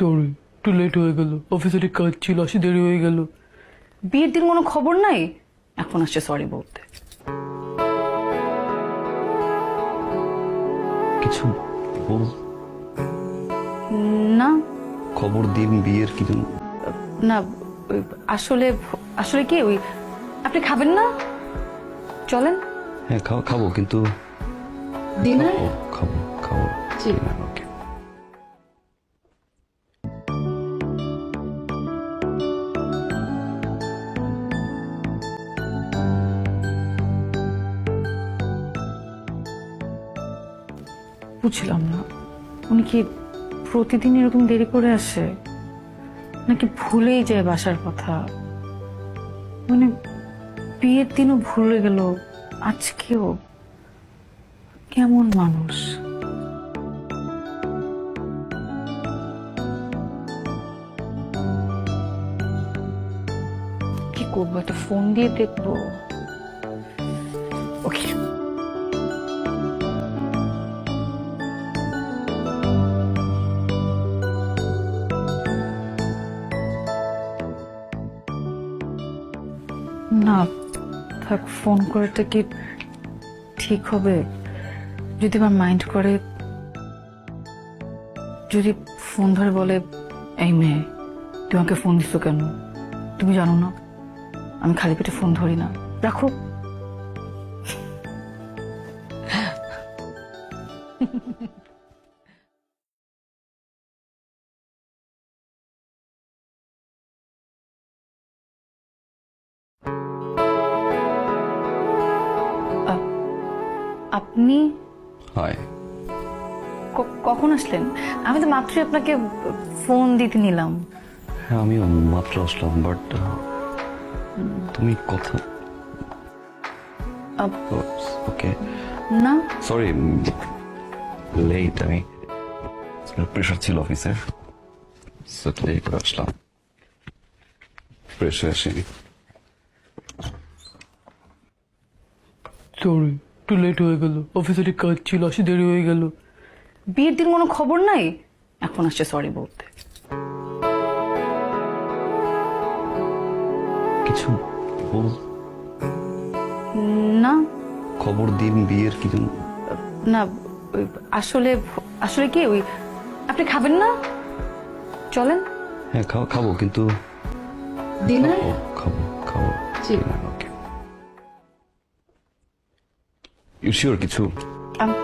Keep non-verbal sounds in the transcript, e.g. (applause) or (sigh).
Sorry একটু late হয়ে গেল। অফিসের কাজ ছিল আসি দেরি হয়ে গেল। বিয়ের দিন কোনো খবর নাই? এখন আসছে সরি বলতে। কিছু বল। না। খবর দিন বিয়ের কি জন্য? না ওই আসলে আসলে কি ওই আপনি খাবেন না? চলেন। হ্যাঁ খাওয়া খাব কিন্তু ডিনার ও খাব খাব। বুঝলাম না। উনি কি প্রতিদিন এরকম দেরি করে আসে? নাকি ভুলেই যায় বাসার কথা? মানে বিয়ের দিনও ভুলে গেল, আজকেও। কেমন মানুষ? কি করব, একটা ফোন দিয়ে দেখব। না, থাক ফোন করাটা কি ঠিক হবে? যদি আমার মাইন্ড করে, যদি ফোন ধরে বলে, এই মেয়ে তুই আমাকে ফোন দিচ্ছ কেন? তুমি জানো না, আমি খালি পেটে ফোন ধরি না। রাখো। (laughs) আপনি হাই ক- কখন আসলেন? আমি তো মাত্রই আপনাকে ফোন দিতে নিলাম। হ্যাঁ আমিও মাত্র আসলাম বাট তুমি কথা আপ- ওকে না। সরি লেট আমি প্রেশার ছিল অফিসের সেটাই করে আসলাম। প্রেশার আসেনি। সরি একটু লেট হয়ে গেল। অফিসের কাজ ছিল আসি দেরি হয়ে গেল। বিয়ের দিন কোনো খবর নাই? এখন আসছে সরি বলতে। কিছু বল। না। খবর দিন বিয়ের কি জন্য? না ওই আসলে আসলে কি ওই আপনি খাবেন না? চলেন। হ্যাঁ খাওয়া খাব কিন্তু ডিনার খাব খাব জি। ওকে You sure, Kitsu? Um,